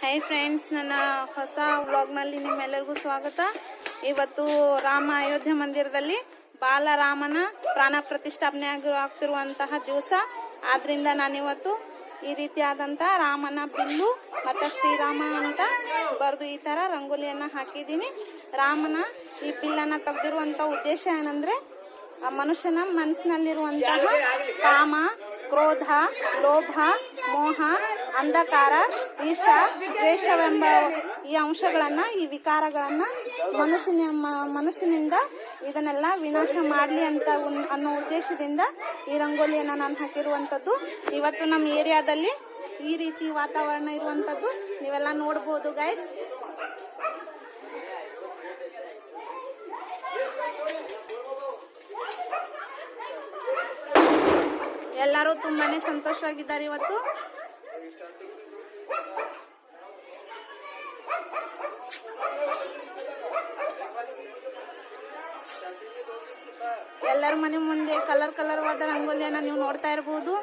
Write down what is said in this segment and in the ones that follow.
Hi friends ನನ್ನ ಹೊಸ ವ್ಲಾಗ್ನಲ್ಲಿ ನಿಮ್ಮೆಲ್ಲರಿಗೂ ಸ್ವಾಗತ. ಇವತ್ತು ರಾಮ ಅಯೋಧ್ಯೆ ಮಂದಿರದಲ್ಲಿ ಬಾಲರಾಮನ ಪ್ರಾಣ ಪ್ರತಿಷ್ಠಾಪನೆ ಆಗಿ ಆಗ್ತಿರುವಂತಹ ದಿವಸ. ಆದ್ರಿಂದ ನಾನಿವತ್ತು ಈ ರೀತಿಯಾದಂತಹ ರಾಮನ ಬಿಲ್ಲು ಮತ್ತು ಶ್ರೀರಾಮ ಅಂತ ಬರೆದು ಈ ಥರ ರಂಗೋಲಿಯನ್ನು ಹಾಕಿದ್ದೀನಿ. ರಾಮನ ಈ ಬಿಲ್ಲನ್ನು ತೆಗೆದಿರುವಂಥ ಉದ್ದೇಶ ಏನಂದರೆ ಆ ಮನುಷ್ಯನ ಮನಸ್ಸಿನಲ್ಲಿರುವಂತಹ ಕಾಮ ಕ್ರೋಧ ಲೋಭ ಮೋಹ ಅಂಧಕಾರ ಈರ್ಷ ದ್ವೇಷವೆಂಬ ಈ ಅಂಶಗಳನ್ನ, ಈ ವಿಕಾರಗಳನ್ನ ಮನುಷ್ಯನ, ಮನುಷ್ಯನಿಂದ ಇದನ್ನೆಲ್ಲ ವಿನಾಶ ಮಾಡಲಿ ಅಂತ ಅನ್ನೋ ಉದ್ದೇಶದಿಂದ ಈ ರಂಗೋಲಿಯನ್ನ ನಾನು ಹಾಕಿರುವಂಥದ್ದು. ಇವತ್ತು ನಮ್ಮ ಏರಿಯಾದಲ್ಲಿ ಈ ರೀತಿ ವಾತಾವರಣ ಇರುವಂಥದ್ದು. ನೀವೆಲ್ಲ ನೋಡ್ಬೋದು ಗೈಸ್ ಎಲ್ಲರೂ ತುಂಬಾನೇ ಸಂತೋಷವಾಗಿದ್ದಾರೆ ಇವತ್ತು. ಎಲ್ಲರ ಮನೆ ಮುಂದೆ ಕಲರ್ ಕಲರ್ ವಾದ ರಂಗೋಲಿಯನ್ನ ನೀವು ನೋಡ್ತಾ ಇರಬಹುದು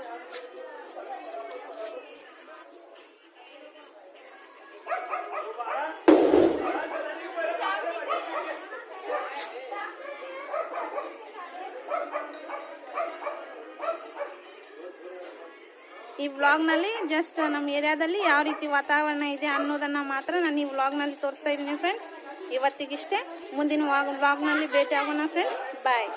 ಈ ವ್ಲಾಗ್ನಲ್ಲಿ ಜಸ್ಟ್ ನಮ್ಮ ಏರಿಯಾದಲ್ಲಿ ಯಾವ ರೀತಿ ವಾತಾವರಣ ಇದೆ ಅನ್ನೋದನ್ನ ಮಾತ್ರ ನಾನು ಈ ವ್ಲಾಗ್ನಲ್ಲಿ ತೋರಿಸ್ತಾ ಇದ್ದೀನಿ ಫ್ರೆಂಡ್ಸ್ ಇವತ್ತಿಗಿಷ್ಟೇ. ಮುಂದಿನ ವ್ಲಾಗ್ನಲ್ಲಿ ಭೇಟಿ ಆಗೋಣ ಫ್ರೆಂಡ್ಸ್ ಬಾಯ್